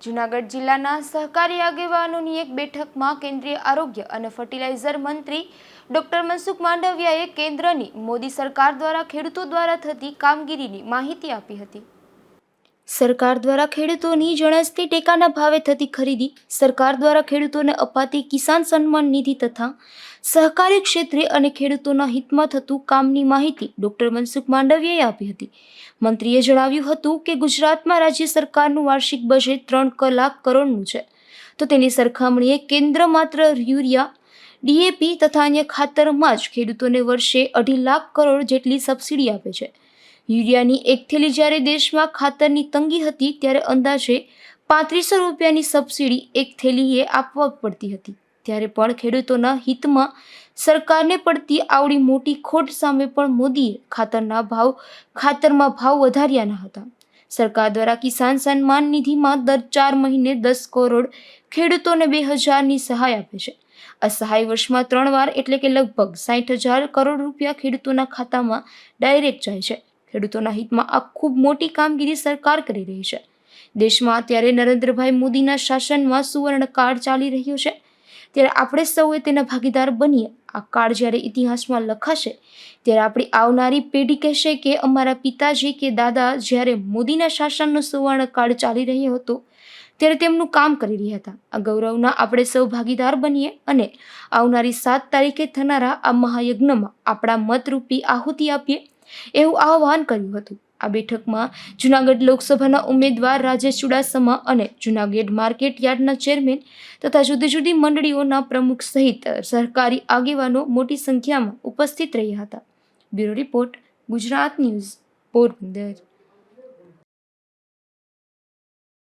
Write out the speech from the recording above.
જૂનાગઢ જિલ્લાના સહકારી આગેવાનોની એક બેઠકમાં કેન્દ્રીય આરોગ્ય અને ફર્ટિલાઇઝર મંત્રી ડોક્ટર મનસુખ માંડવિયાએ કેન્દ્રની મોદી સરકાર દ્વારા ખેડૂતો દ્વારા થતી કામગીરીની માહિતી આપી હતી. સરકાર દ્વારા ખેડૂતોની જણસથી ટેકાના ભાવે થતી ખરીદી, સરકાર દ્વારા ખેડૂતોને અપાતી કિસાન સન્માન નિધિ તથા સહકારી ક્ષેત્રે અને ખેડૂતોના હિતમાં થતું કામની માહિતી ડોક્ટર મનસુખ માંડવિયાએ આપી હતી. મંત્રીએ જણાવ્યું હતું કે ગુજરાતમાં રાજ્ય સરકારનું વાર્ષિક બજેટ ત્રણ કલાક કરોડનું છે. તો તેની સરખામણીએ કેન્દ્ર માત્ર યુરિયા ડીએપી તથા અન્ય ખાતરમાં જ ખેડૂતોને વર્ષે અઢી લાખ કરોડ જેટલી સબસિડી આપે છે. યુરિયાની એક થેલી જ્યારે દેશમાં ખાતરની તંગી હતી ત્યારે અંદાજે પાંત્રીસો રૂપિયાની સબસિડી એક થેલીએ આપવા પડતી હતી. ત્યારે પણ ખેડૂતોના હિતમાં સરકારને પડતી આવડી મોટી ખોટ સામે પણ મોદીએ ખાતરના ભાવ, ખાતરમાં ભાવ વધાર્યા ન હતા. સરકાર દ્વારા કિસાન સન્માન નિધિમાં દર ચાર મહિને દસ કરોડ ખેડૂતોને બે હજારની સહાય આપે છે. આ સહાય વર્ષમાં ત્રણ વાર એટલે કે લગભગ સાઠ હજાર કરોડ રૂપિયા ખેડૂતોના ખાતામાં ડાયરેક્ટ જાય છે. ખેડૂતોના હિતમાં આ ખૂબ મોટી કામગીરી સરકાર કરી રહી છે. દેશમાં અત્યારે નરેન્દ્રભાઈ મોદીના શાસનમાં સુવર્ણ કાળ ચાલી રહ્યો છે. ત્યારે આપણે સૌએ તેના ભાગીદાર બનીએ. આ કાળ જ્યારે ઇતિહાસમાં લખાશે, ત્યારે આપણી આવનારી પેઢી કહેશે કે અમારા પિતાજી કે દાદા જ્યારે મોદીના શાસનનો સુવર્ણ કાળ ચાલી રહ્યો હતો, ત્યારે તેમનું કામ કરી રહ્યા હતા. આ ગૌરવના આપણે સૌ ભાગીદાર બનીએ અને આવનારી સાત તારીખે થનારા આ મહાયજ્ઞમાં આપણા મતરૂપી આહુતિ આપીએ. એવું આહવાન કર્યું હતું. આ બેઠકમાં જૂનાગઢ લોકસભાના ઉમેદવાર રાજેશ ચુડાસમા અને જૂનાગઢ માર્કેટ યાર્ડના ચેરમેન તથા જુદી જુદી મંડળીઓના પ્રમુખ સહિત સરકારી આગેવાનો મોટી સંખ્યામાં ઉપસ્થિત રહ્યા હતા. Bureau report Gujarat news, Porbandar.